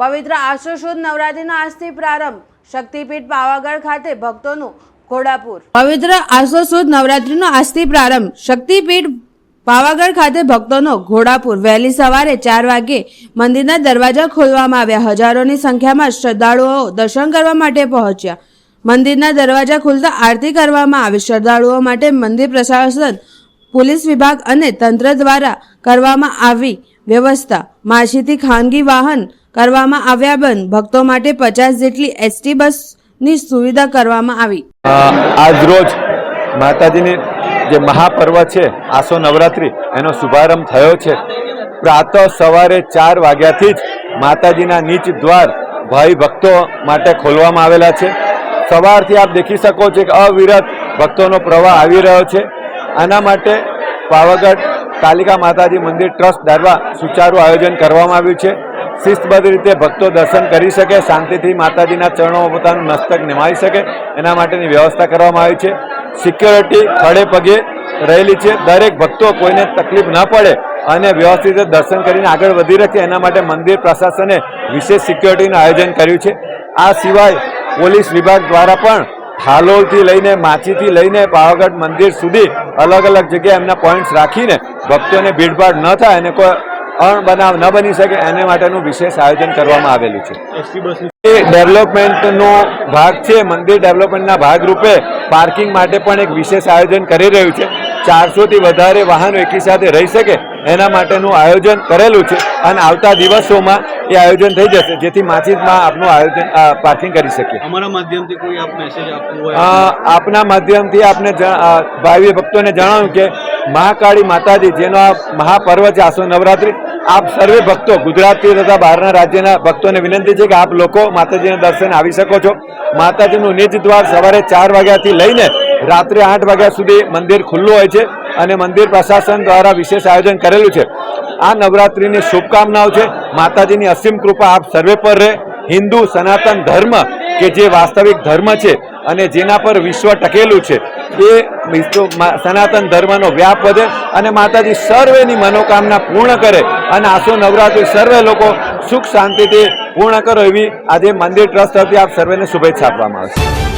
પવિત્ર આસો સુદ નવરાત્રીનો આજથી પ્રારંભ. શક્તિપીઠ પાવાગઢ ખાતે ભક્તોનું ઘોડાપુર. પવિત્ર આસો સુદ નવરાત્રીનો આજથી પ્રારંભ. શક્તિપીઠ પાવાગઢ ખાતે ભક્તોનો ઘોડાપુર. વહેલી સવારે ચાર વાગ્યે મંદિરના દરવાજા ખોલવામાં આવ્યા. હજારોની સંખ્યામાં શ્રદ્ધાળુઓ દર્શન કરવા માટે પહોંચ્યા. મંદિરના દરવાજા ખુલતા આરતી કરવામાં આવી. શ્રદ્ધાળુઓ માટે મંદિર પ્રશાસન, પોલીસ વિભાગ અને તંત્ર દ્વારા કરવામાં આવી વ્યવસ્થા. માછીથી ખાનગી વાહન કરવામાં આવ્યા બંધ. ભક્તો માટે પચાસ જેટલી એસટી બસની સુવિધા કરવામાં આવી. આજ રોજ માતાજીની જે મહાપર્વ છે, આસો નવરાત્રિ, એનો શુભારંભ થયો છે. પ્રાતઃ સવારે ચાર વાગ્યાથી જ માતાજીના નીચ દ્વાર ભાઈ ભક્તો માટે ખોલવામાં આવેલા છે. સવારથી આપ દેખી શકો છો કે અવિરત ભક્તોનો પ્રવાહ આવી રહ્યો છે. આના માટે પાવાગઢ કાલિકા માતાજી મંદિર ટ્રસ્ટ દ્વારા સુચારું આયોજન કરવામાં આવ્યું છે. શિસ્તબદ્ધ રીતે ભક્તો દર્શન કરી શકે, શાંતિથી માતાજીના ચરણોમાં પોતાનું મસ્તક નિમાવી શકે, એના માટેની વ્યવસ્થા કરવામાં આવી છે. સિક્યોરિટી ખડે પગે રહેલી છે. દરેક ભક્તો કોઈને તકલીફ ન પડે અને વ્યવસ્થિત દર્શન કરીને આગળ વધી શકે એના માટે મંદિર પ્રશાસને વિશેષ સિક્યોરિટીનું આયોજન કર્યું છે. આ સિવાય પોલીસ વિભાગ દ્વારા પણ હાલોલથી લઈને માચીથી લઈને પાવાગઢ મંદિર સુધી અલગ અલગ જગ્યાએ એમના પોઈન્ટ્સ રાખીને ભક્તોને ભીડભાડ ન થાય અને કોઈ અણબનાવ ન બની શકે એને માટેનું વિશેષ આયોજન કરવામાં આવેલું છે. એ ડેવલપમેન્ટનો ભાગ છે મંદિર ડેવલપમેન્ટના ભાગરૂપે પાર્કિંગ માટે પણ એક વિશેષ આયોજન કરી રહ્યું છે. ચારસોથી વધારે વાહનો એકી સાથે રહી શકે એના માટેનું આયોજન કરેલું છે અને આવતા દિવસોમાં એ આયોજન થઈ જશે જેથી માચીદમાં આપનું આયોજન પાર્કિંગ કરી શકીએ. અમારા માધ્યમથી કોઈ આપ મેસેજ આપવો આપના માધ્યમથી આપને ભાવિ ભક્તોને જણાવ્યું કે મહાકાળી માતાજી, જેનો આ મહાપર્વ છે આસો નવરાત્રિ, આપ સર્વે ભક્તો ગુજરાતથી તથા બહારના રાજ્યના ભક્તોને વિનંતી છે કે આપ લોકો માતાજીના દર્શન આવી શકો છો. માતાજીનું નિજ દ્વાર સવારે ચાર વાગ્યાથી લઈને રાત્રે આઠ વાગ્યા સુધી મંદિર ખુલ્લું હોય છે અને મંદિર પ્રશાસન દ્વારા વિશેષ આયોજન કરેલું છે. આ નવરાત્રિની શુભકામનાઓ છે. માતાજીની અસીમ કૃપા આપ સર્વે પર રહે. હિન્દુ સનાતન ધર્મ કે જે વાસ્તવિક ધર્મ છે અને જેના પર વિશ્વ ટકેલું છે, એ સનાતન ધર્મનો વ્યાપ વધે અને માતાજી સર્વેની મનોકામના પૂર્ણ કરે અને આસો નવરાત્રિ સર્વે લોકો સુખ શાંતિથી પૂર્ણ કરો એવી આજે મંદિર ટ્રસ્ટ તરફથી આપ સર્વેને શુભેચ્છા આપવામાં આવશે.